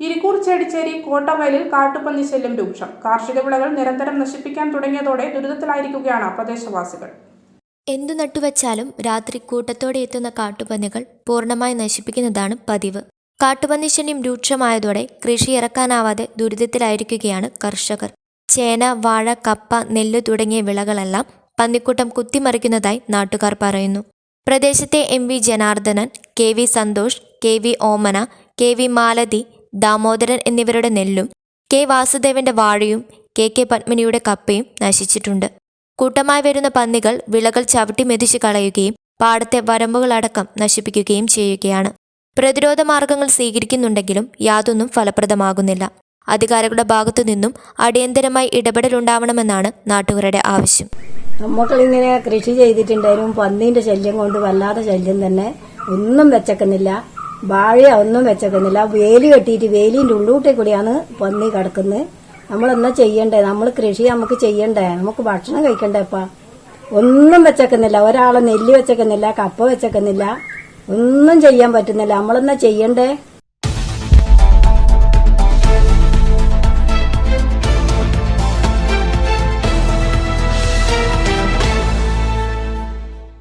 ഇരിക്കൂർ ചെടിച്ചേരി കോട്ടവയലിൽ കാട്ടുപന്നി ശല്യം രൂക്ഷം. കാർഷിക വിളകൾ നിരന്തരം നശിപ്പിക്കാൻ തുടങ്ങിയതോടെ ദുരിതത്തിലായിരിക്കുകയാണ് പ്രദേശവാസികൾ. എന്തു നട്ടുവച്ചാലും രാത്രി കൂട്ടത്തോടെ എത്തുന്ന കാട്ടുപന്നികൾ പൂർണമായി നശിപ്പിക്കുന്നതാണ് പതിവ്. കാട്ടുപന്നി ശല്യം രൂക്ഷമായതോടെ കൃഷി ഇറക്കാനാവാതെ ദുരിതത്തിലായിരിക്കുകയാണ് കർഷകർ. ചേന വാഴ കപ്പ നെല്ല് തുടങ്ങിയ വിളകളെല്ലാം പന്നിക്കൂട്ടം കുത്തിമറിക്കുന്നതായി നാട്ടുകാർ പറയുന്നു. പ്രദേശത്തെ M V Janardhanan K V Santhosh K V Omana K V Malathi Damodaran എന്നിവരുടെ നെല്ലും കെ വാസുദേവന്റെ വാഴയും കെ കെ പത്മിനിയുടെ കപ്പയും നശിച്ചിട്ടുണ്ട്. കൂട്ടമായി വരുന്ന പന്നികൾ വിളകൾ ചവിട്ടി മെതിച്ചു കളയുകയും പാടത്തെ വരമ്പുകളടക്കം നശിപ്പിക്കുകയും ചെയ്യുകയാണ്. പ്രതിരോധ മാർഗങ്ങൾ സ്വീകരിക്കുന്നുണ്ടെങ്കിലും യാതൊന്നും ഫലപ്രദമാകുന്നില്ല. അധികാരികളുടെ ഭാഗത്തു നിന്നും അടിയന്തരമായി ഇടപെടലുണ്ടാവണമെന്നാണ് നാട്ടുകാരുടെ ആവശ്യം. നമ്മക്കളിങ്ങനെ കൃഷി ചെയ്തിട്ടുണ്ടായിരുന്നു പന്നീന്റെ ശല്യം കൊണ്ട് വല്ലാതെ ശല്യം തന്നെ ഒന്നും വെച്ചക്കുന്നില്ല. വാഴ ഒന്നും വെച്ചേക്കുന്നില്ല. വേലി കെട്ടിയിട്ട് വേലിന്റെ ഉള്ളൂട്ടെ കൂടിയാണ് പന്നി കിടക്കുന്നത്. നമ്മൾ എന്നാ ചെയ്യണ്ടേ? നമ്മൾ കൃഷി നമുക്ക് ചെയ്യണ്ടേ? നമുക്ക് ഭക്ഷണം കഴിക്കണ്ടേ ഇപ്പ? ഒന്നും വെച്ചേക്കുന്നില്ല. ഒരാളെ നെല്ല് വെച്ചേക്കുന്നില്ല കപ്പ വെച്ചേക്കുന്നില്ല. ഒന്നും ചെയ്യാൻ പറ്റുന്നില്ല. നമ്മളെന്നാ ചെയ്യണ്ടേ?